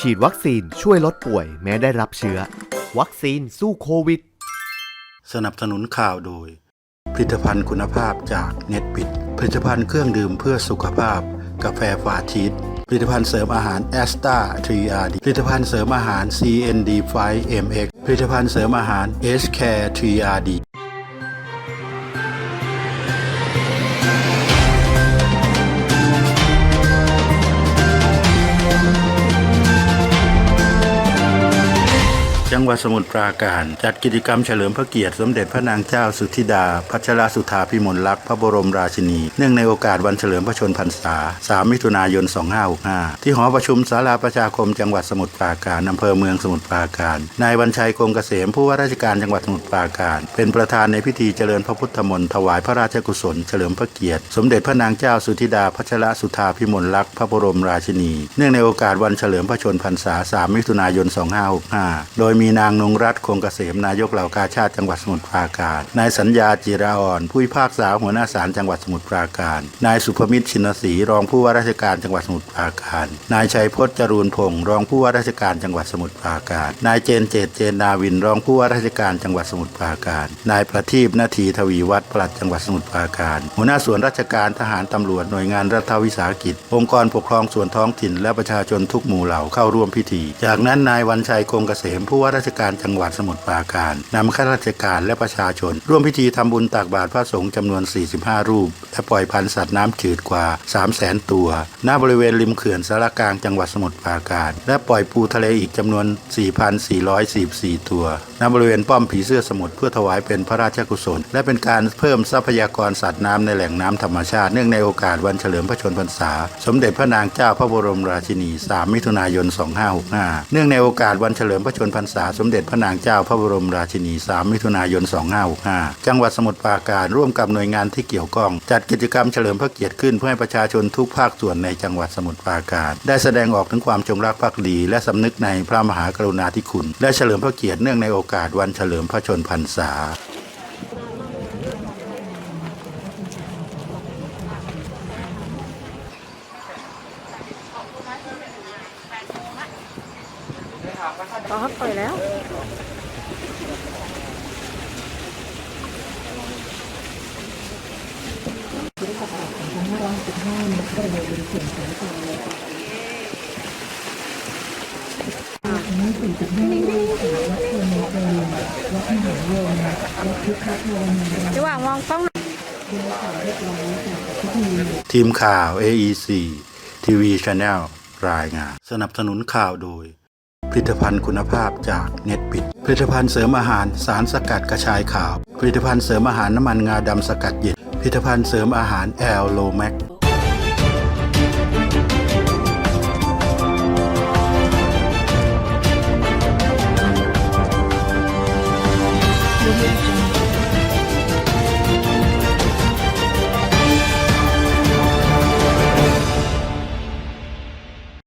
ฉีดวัคซีนช่วยลดป่วยแม้ได้รับเชื้อ วัคซีนสู้โควิด สนับสนุนข่าวโดย ผลิตภัณฑ์คุณภาพจากเน็ตปิด ผลิตภัณฑ์เครื่องดื่มเพื่อสุขภาพ กาแฟฟาชีสผลิตภัณฑ์เสริมอาหารแอสตาทรีอาร์ผลิตภัณฑ์เสริมอาหาร CND 5 MX ผลิตภัณฑ์เสริมอาหาร S Care 3RD จังหวัดสมุทรปราการ จัดกิจกรรมเฉลิมพระเกียรติสมเด็จพระนางเจ้าสุธิดา พัชรสุธาพิมลลักษณ์พระบรมราชินี เนื่องในโอกาสวันเฉลิมพระชนพรรษา 3 มิถุนายน 2565 ที่หอประชุมศาลาประชาคมจังหวัดสมุทรปราการอำเภอเมืองสมุทรปราการ นายวันชัยคงเกษมผู้ว่าราชการจังหวัดสมุทรปราการ เป็นประธานในพิธีเจริญพระพุทธมนต์ถวายพระราชกุศลเฉลิมพระเกียรติ สมเด็จพระนางเจ้าสุธิดา พัชรสุธาพิมลลักษณ์พระบรมราชินี เนื่องในโอกาสวันเฉลิมพระชนพรรษา 3 มิถุนายน 2565 โดยมีนางนงรัตคงเกษมนายกเหล่ากาชาติจังหวัดสมุทรปราการ นายสัญญาจิราอ่อนผู้พิพากษาหัวหน้าศาลจังหวัดสมุทรปราการ นายสุภมิตรชินศรีรองผู้ว่าราชการจังหวัดสมุทรปราการ นายชัยพจน์จรูนพงศ์รองผู้ว่าราชการจังหวัดสมุทรปราการ นายเจนเจตเจนนาวินรองผู้ว่าราชการจังหวัดสมุทรปราการ นายประทีปนาทีทวีวัฒน์ปลัดจังหวัดสมุทรปราการ หัวหน้าส่วนราชการทหารตำรวจหน่วยงานรัฐวิสาหกิจ องค์กรปกครองส่วนท้องถิ่นและประชาชนทุกหมู่เหล่าเข้าร่วมพิธี จากนั้นนายวันชัยคงเกษมผู้ว่าราชการจังหวัดสมุทรปราการนำข้าราชการและประชาชน ร่วมพิธีทำบุญตักบาตรพระสงฆ์จำนวน 45 รูป และปล่อยพันธุ์สัตว์น้ำจืดกว่า 3 0 0แสนตัว ณบริเวณริมเขื่อนสารกลางจังหวัดสมุทรปราการ และปล่อยปูทะเลอีกจำนวน 4,444 ตัว ณบริเวณป้อมผีเสื้อสมุทรเพื่อถวายเป็นพระราชกุศล และเป็นการเพิ่มทรัพยากรสัตว์น้ำในแหล่งน้ำธรรมชาติเนื่องในโอกาสวันเฉลิมพระชนพรรษา สมเด็จพระนางเจ้าพระบรมราชินี 3 มิถุนายน 2565 เนื่องในโอกาสวันเฉลิมพระชนพรรษาสมเด็จพระนางเจ้าพระบรมราชินี 3 มิถุนายน 2565 จังหวัดสมุทรปราการร่วมกับหน่วยงานที่เกี่ยวข้อง จัดกิจกรรมเฉลิมพระเกียรติขึ้นเพื่อให้ประชาชนทุกภาคส่วนในจังหวัดสมุทรปราการ ได้แสดงออกถึงความจงรักภักดี และสำนึกในพระมหากรุณาธิคุณ และเฉลิมพระเกียรติเนื่องในโอกาสวันเฉลิมพระชนพรรษา อ๋อปล่อยแล้วระหว่างมองกล้องทีมข่าว AEC TV Channel รายงาน สนับสนุนข่าวโดยผ ลิตภัณฑ์คุณภาพจากเน็ตปิด ผลิตภัณฑ์เสริมอาหารสารสกัดกระชายขาว ผลิตภัณฑ์เสริมอาหารน้ำมันงาดำสกัดเย็น ผลิตภัณฑ์เสริมอาหารแอลโลแมก